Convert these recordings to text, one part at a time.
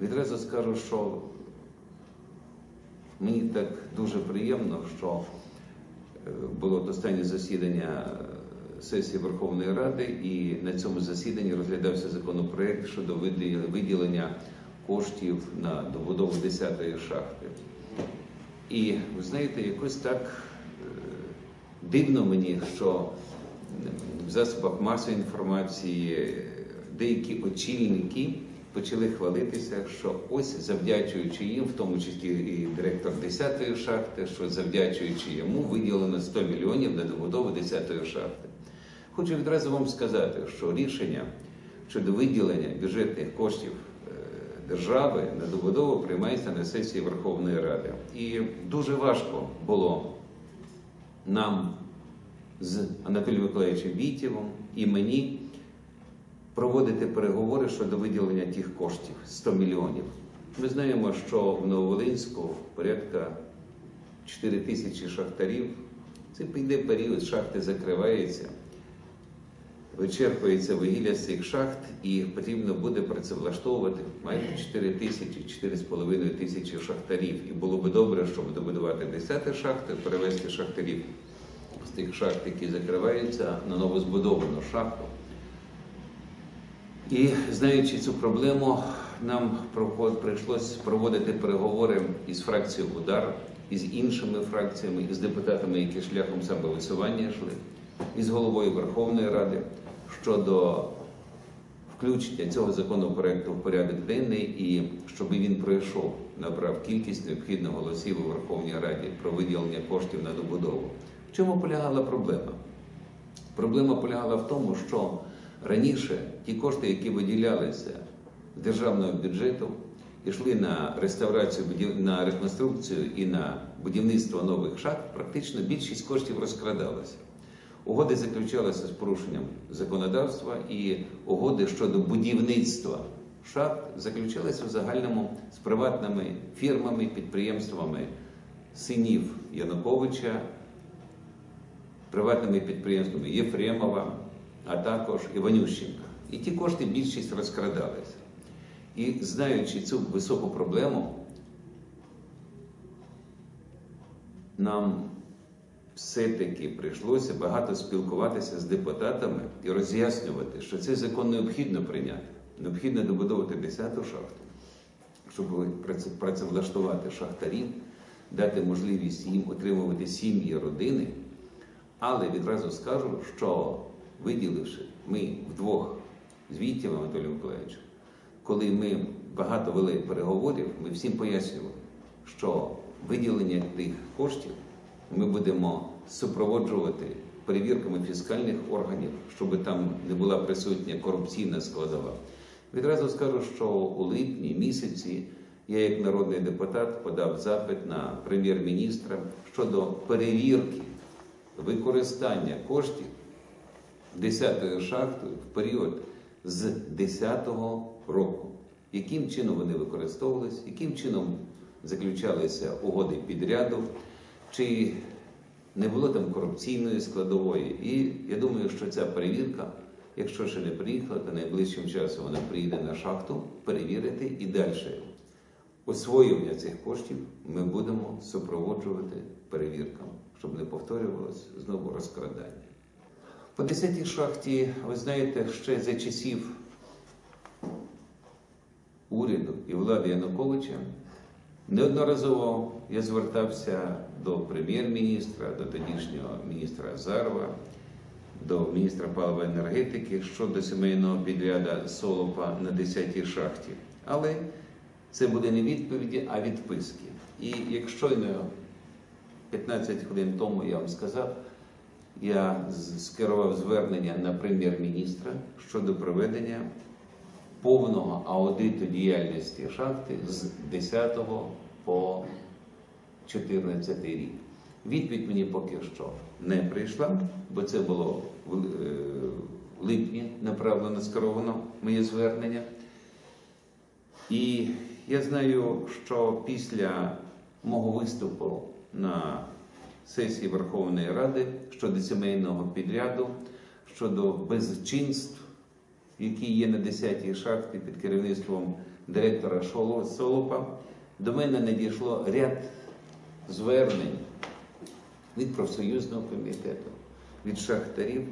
відразу скажу, що мені так дуже приємно, що е, було останнє засідання е, сесії Верховної Ради, і на цьому засіданні розглядався законопроект щодо виділення коштів на добудову 10-ї шахти. І ви знаєте, якось так е, дивно мені, що в засобах масової інформації деякі очільники почали хвалитися, що ось завдячуючи їм, в тому числі і директор 10-ї шахти, що завдячуючи йому виділено 100 мільйонів на добудову 10-ї шахти. Хочу відразу вам сказати, що рішення щодо виділення бюджетних коштів е, держави на добудову приймається на сесії Верховної Ради. І дуже важко було нам з Анатолієм Миколаївичем Вітєвим і мені проводити переговори щодо виділення тих коштів 100 мільйонів. Ми знаємо, що в Нововолинську порядка 4 тисячі шахтарів. Це піде період, шахти закриваються, вичерпується вугілля з цих шахт, і потрібно буде працевлаштовувати майже 4 тисячі, 4,5 тисячі шахтарів. І було би добре, щоб добудувати 10 шахти, перевести шахтарів з тих шахт, які закриваються, на новозбудовану шахту. І знаючи цю проблему, нам прийшлось проводити переговори із фракцією Удар, із іншими фракціями, із депутатами, які шляхом самовисування йшли, із головою Верховної Ради щодо включення цього законопроекту в порядок денний і щоб він пройшов, набрав кількість необхідних голосів у Верховній Раді про виділення коштів на добудову. В чому полягала проблема? Проблема полягала в тому, що раніше ті кошти, які виділялися з державного бюджету, йшли на реставрацію, на реконструкцію і на будівництво нових шахт, практично більшість коштів розкрадалася. Угоди заключалися з порушенням законодавства, і угоди щодо будівництва шахт заключалися в загальному з приватними фірмами, підприємствами синів Януковича, приватними підприємствами Єфремова, а також Іванющенка. І ті кошти більшість розкрадалися. І знаючи цю високу проблему, нам все-таки прийшлося багато спілкуватися з депутатами і роз'яснювати, що цей закон необхідно прийняти. Необхідно добудовувати 10-ту шахту, щоб працевлаштувати шахтарів, дати можливість їм отримувати сім'ї, родини. Але відразу скажу, що виділивши ми вдвох з Віттєм Анатолієм Миколаївичем, коли ми багато вели переговорів, ми всім пояснювали, що виділення тих коштів ми будемо супроводжувати перевірками фіскальних органів, щоб там не була присутня корупційна складова. Відразу скажу, що у липні місяці я, як народний депутат, подав запит на прем'єр-міністра щодо перевірки використання коштів 10-ї шахтою в період з 10-го року. Яким чином вони використовувалися, яким чином заключалися угоди підряду, чи не було там корупційної складової. І я думаю, що ця перевірка, якщо ще не приїхала, то найближчим часом вона приїде на шахту перевірити і далі. Освоювання цих коштів ми будемо супроводжувати перевірками, щоб не повторювалось знову розкрадання. По 10-й шахті, ви знаєте, ще за часів уряду і влади Януковича неодноразово я звертався до прем'єр-міністра, до тодішнього міністра Азарова, до міністра палива енергетики щодо сімейного підряда Солопа на 10-й шахті. Але це буде не відповіді, а відписки. І як щойно 15 хвилин тому я вам сказав, я скерував звернення на прем'єр-міністра щодо проведення повного аудиту діяльності шахти з 10 по 14 рік. Відповідь мені поки що не прийшла, бо це було е, в липні направлено скеровано моє звернення. І я знаю, що після мого виступу на сесії Верховної Ради щодо сімейного підряду, щодо безчинств, які є на 10-й шахті під керівництвом директора Солопа, до мене надійшло ряд звернень від профсоюзного комітету, від шахтарів,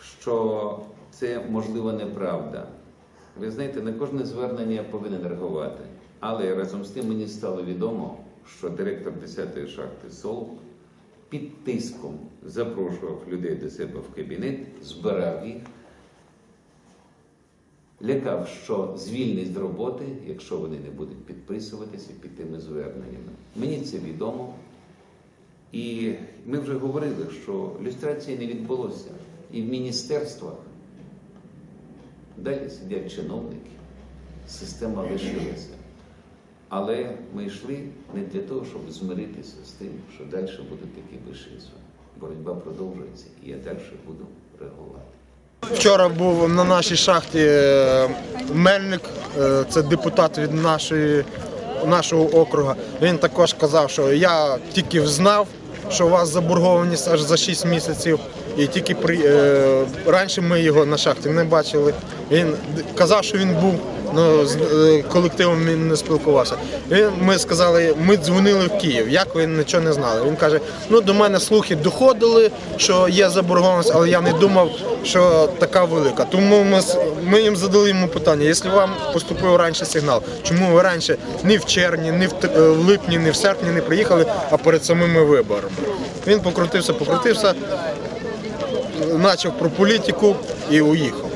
що це можливо неправда. Ви знаєте, на кожне звернення я повинен реагувати. Але разом з тим мені стало відомо, що директор 10-ї шахти Солоп під тиском запрошував людей до себе в кабінет, збирав їх, лякав, що звільнить з роботи, якщо вони не будуть підписуватися під тими зверненнями. Мені це відомо. І ми вже говорили, що люстрації не відбулося. І в міністерствах далі сидять чиновники, система лишилася. Але ми йшли не для того, щоб змиритися з тим, що далі будуть такі вишинства. Боротьба продовжується, і я далі буду реагувати. Вчора був на нашій шахті е, Мельник, е, це депутат від нашої, нашого округу. Він також казав, що я тільки знав, що у вас заборгованість аж за 6 місяців. І тільки при, е, раніше ми його на шахті не бачили. Він казав, що він був, але з е, колективом він не спілкувався. Ми сказали, ми дзвонили в Київ, як ви нічого не знали. Він каже: ну до мене слухи доходили, що є заборгованість, але я не думав, що така велика. Тому ми, ми їм задали йому питання: якщо вам поступив раніше сигнал, чому ви раніше ні в червні, ні е, в липні, ні в серпні не приїхали, а перед самими виборами? Він покрутився, покрутився, почав про політику і уїхав.